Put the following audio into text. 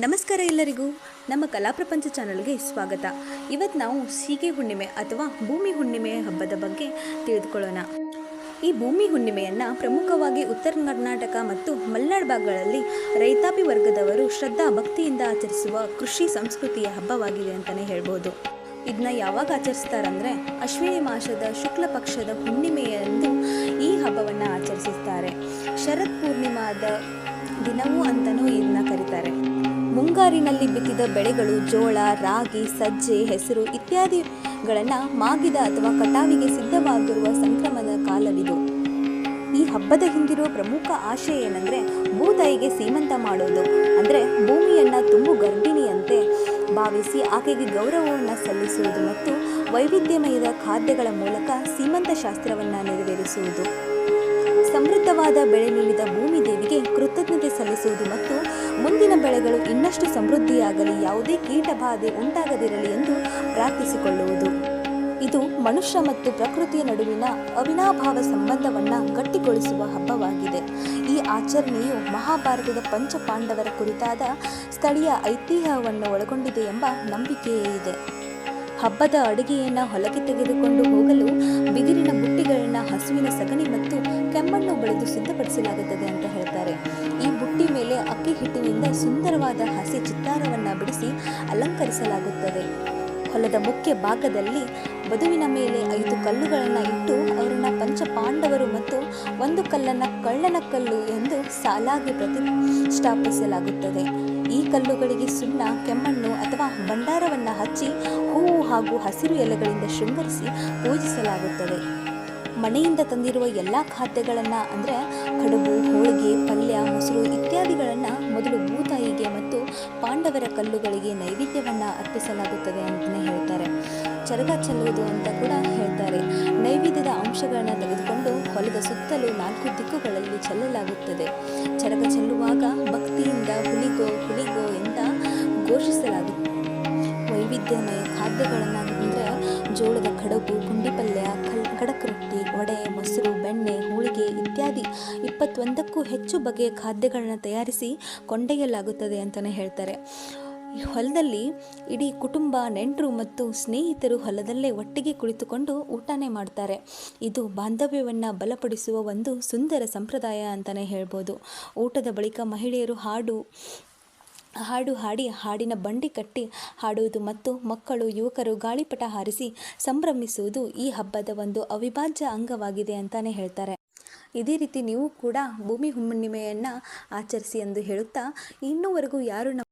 ನಮಸ್ಕಾರ ಎಲ್ಲರಿಗೂ. ನಮ್ಮ ಕಲಾ ಪ್ರಪಂಚ ಚಾನಲ್ಗೆ ಸ್ವಾಗತ. ಇವತ್ತು ನಾವು ಸೀಗೆ ಹುಣ್ಣಿಮೆ ಅಥವಾ ಭೂಮಿ ಹುಣ್ಣಿಮೆ ಹಬ್ಬದ ಬಗ್ಗೆ ತಿಳಿದುಕೊಳ್ಳೋಣ. ಈ ಭೂಮಿ ಹುಣ್ಣಿಮೆಯನ್ನು ಪ್ರಮುಖವಾಗಿ ಉತ್ತರ ಕರ್ನಾಟಕ ಮತ್ತು ಮಲೆನಾಡು ಭಾಗಗಳಲ್ಲಿ ರೈತಾಪಿ ವರ್ಗದವರು ಶ್ರದ್ಧಾ ಭಕ್ತಿಯಿಂದ ಆಚರಿಸುವ ಕೃಷಿ ಸಂಸ್ಕೃತಿಯ ಹಬ್ಬವಾಗಿದೆ ಅಂತಲೇ ಹೇಳ್ಬೋದು. ಇದನ್ನ ಯಾವಾಗ ಆಚರಿಸ್ತಾರಂದರೆ ಅಶ್ವಿನಿ ಮಾಸದ ಶುಕ್ಲ ಪಕ್ಷದ ಹುಣ್ಣಿಮೆಯಂದು ಈ ಹಬ್ಬವನ್ನು ಆಚರಿಸುತ್ತಾರೆ ಶರತ್ ಪೂರ್ಣಿಮಾದ ದಿನವೂ ಅಂತಲೂ ಇದನ್ನ ಕರೀತಾರೆ. ಮುಂಗಾರಿನಲ್ಲಿ ಬಿತ್ತಿದ ಬೆಳೆಗಳು ಜೋಳ, ರಾಗಿ, ಸಜ್ಜೆ, ಹೆಸರು ಇತ್ಯಾದಿಗಳನ್ನು ಮಾಗಿದ ಅಥವಾ ಕಟಾವಿಗೆ ಸಿದ್ಧವಾಗಿರುವ ಸಂಕ್ರಮದ ಕಾಲವಿದು. ಈ ಹಬ್ಬದ ಹಿಂದಿರುವ ಪ್ರಮುಖ ಆಶಯ ಏನಂದರೆ ಭೂತಾಯಿಗೆ ಸೀಮಂತ ಮಾಡೋದು. ಅಂದರೆ ಭೂಮಿಯನ್ನು ತುಂಬು ಗರ್ಭಿಣಿಯಂತೆ ಭಾವಿಸಿ ಆಕೆಗೆ ಗೌರವವನ್ನು ಸಲ್ಲಿಸುವುದು ಮತ್ತು ವೈವಿಧ್ಯಮಯದ ಖಾದ್ಯಗಳ ಮೂಲಕ ಸೀಮಂತ ಶಾಸ್ತ್ರವನ್ನು ನೆರವೇರಿಸುವುದು. ಸಮೃದ್ಧವಾದ ಬೆಳೆ ನೀಡಿದ ಭೂಮಿ ಇನ್ನಷ್ಟು ಸಮೃದ್ಧಿಯಾಗಲಿ, ಯಾವುದೇ ಕೀಟಬಾಧೆ ಉಂಟಾಗದಿರಲಿ ಎಂದು ಪ್ರಾರ್ಥಿಸಿಕೊಳ್ಳುವುದು. ಇದು ಮನುಷ್ಯ ಮತ್ತು ಪ್ರಕೃತಿಯ ನಡುವಿನ ಅವಿನಾಭಾವ ಸಂಬಂಧವನ್ನು ಗಟ್ಟಿಗೊಳಿಸುವ ಹಬ್ಬವಾಗಿದೆ. ಈ ಆಚರಣೆಯು ಮಹಾಭಾರತದ ಪಂಚಪಾಂಡವರ ಕುರಿತಾದ ಸ್ಥಳೀಯ ಐತಿಹ್ಯವನ್ನು ಒಳಗೊಂಡಿದೆ ಎಂಬ ನಂಬಿಕೆಯೇ ಇದೆ. ಹಬ್ಬದ ಅಡುಗೆಯನ್ನು ಹೊಲಕ್ಕೆ ತೆಗೆದುಕೊಂಡು ಹೋಗಲು ಬಿದಿರಿನ ಬುಟ್ಟಿಗಳನ್ನು ಹಸುವಿನ ಸಗಣಿ ಮತ್ತು ಕೆಮ್ಮಣ್ಣು ಬೆಳೆದು ಸಿದ್ಧಪಡಿಸಲಾಗುತ್ತದೆ ಅಂತ ಹೇಳ್ತಾರೆ. ಮೇಲೆ ಅಕ್ಕಿ ಹಿಟ್ಟಿನಿಂದ ಸುಂದರವಾದ ಹಸಿ ಚಿತ್ತಾರವನ್ನು ಬಿಡಿಸಿ ಅಲಂಕರಿಸಲಾಗುತ್ತದೆ. ಹೊಲದ ಮುಖ್ಯ ಭಾಗದಲ್ಲಿ ವಧುವಿನ ಮೇಲೆ ಐದು ಕಲ್ಲುಗಳನ್ನು ಇಟ್ಟು ಅವರನ್ನು ಪಂಚಪಾಂಡವರು ಮತ್ತು ಒಂದು ಕಲ್ಲನ್ನು ಕಳ್ಳನ ಕಲ್ಲು ಎಂದು ಸಾಲಾಗಿ ಪ್ರತಿಷ್ಠಾಪಿಸಲಾಗುತ್ತದೆ. ಈ ಕಲ್ಲುಗಳಿಗೆ ಸುಣ್ಣ, ಕೆಮ್ಮಣ್ಣು ಅಥವಾ ಭಂಡಾರವನ್ನು ಹಚ್ಚಿ ಹೂವು ಹಾಗೂ ಹಸಿರು ಎಲೆಗಳಿಂದ ಶೃಂಗರಿಸಿ ಪೂಜಿಸಲಾಗುತ್ತದೆ. ಮನೆಯಿಂದ ತಂದಿರುವ ಎಲ್ಲ ಖಾದ್ಯಗಳನ್ನು ಅಂದರೆ ಕಡುಬು, ಹೋಳಿಗೆ, ಪಲ್ಯ, ಮೊಸರು ಇತ್ಯಾದಿಗಳನ್ನು ಮೊದಲು ಭೂತಾಯಿಗೆ ಮತ್ತು ಪಾಂಡವರ ಕಲ್ಲುಗಳಿಗೆ ನೈವೇದ್ಯವನ್ನು ಅರ್ಪಿಸಲಾಗುತ್ತದೆ ಅಂತಲೇ ಹೇಳ್ತಾರೆ. ಚರಗ ಚೆಲ್ಲುವುದು ಅಂತ ಕೂಡ ಹೇಳ್ತಾರೆ. ನೈವೇದ್ಯದ ಅಂಶಗಳನ್ನು ತೆಗೆದುಕೊಂಡು ಹೊಲದ ಸುತ್ತಲೂ ನಾಲ್ಕು ದಿಕ್ಕುಗಳಲ್ಲಿ ಚೆಲ್ಲಲಾಗುತ್ತದೆ. ಚರಗ ಚೆಲ್ಲುವಾಗ ಭಕ್ತಿಯಿಂದ ಹುಲಿಗೋ ಹುಲಿಗೋ ಎಂದ ಘೋಷಿಸಲಾಗುತ್ತದೆ. ವೈವಿಧ್ಯಮಯ ಖಾದ್ಯಗಳನ್ನು ಅಂದರೆ ಜೋಳದ ಕಡುಬು ಹೆಚ್ಚು ಬಗೆಯ ಖಾದ್ಯಗಳನ್ನು ತಯಾರಿಸಿ ಕೊಂಡೊಯ್ಯಲಾಗುತ್ತದೆ ಅಂತಲೇ ಹೇಳ್ತಾರೆ. ಹೊಲದಲ್ಲಿ ಇಡೀ ಕುಟುಂಬ, ನೆಂಟರು ಮತ್ತು ಸ್ನೇಹಿತರು ಹೊಲದಲ್ಲೇ ಒಟ್ಟಿಗೆ ಕುಳಿತುಕೊಂಡು ಊಟನೇ ಮಾಡ್ತಾರೆ. ಇದು ಬಾಂಧವ್ಯವನ್ನು ಬಲಪಡಿಸುವ ಒಂದು ಸುಂದರ ಸಂಪ್ರದಾಯ ಅಂತಲೇ ಹೇಳ್ಬೋದು. ಊಟದ ಬಳಿಕ ಮಹಿಳೆಯರು ಹಾಡು ಹಾಡು ಹಾಡಿ ಹಾಡಿನ ಬಂಡಿ ಕಟ್ಟಿ ಹಾಡುವುದು ಮತ್ತು ಮಕ್ಕಳು, ಯುವಕರು ಗಾಳಿಪಟ ಹಾರಿಸಿ ಸಂಭ್ರಮಿಸುವುದು ಈ ಹಬ್ಬದ ಒಂದು ಅವಿಭಾಜ್ಯ ಅಂಗವಾಗಿದೆ ಅಂತಲೇ ಹೇಳ್ತಾರೆ. ಇದೇ ರೀತಿ ನೀವು ಕೂಡ ಭೂಮಿ ಹುಣ್ಣಿಮೆಯನ್ನು ಆಚರಿಸಿ ಎಂದು ಹೇಳುತ್ತಾ ಇನ್ನೂವರೆಗೂ ಯಾರು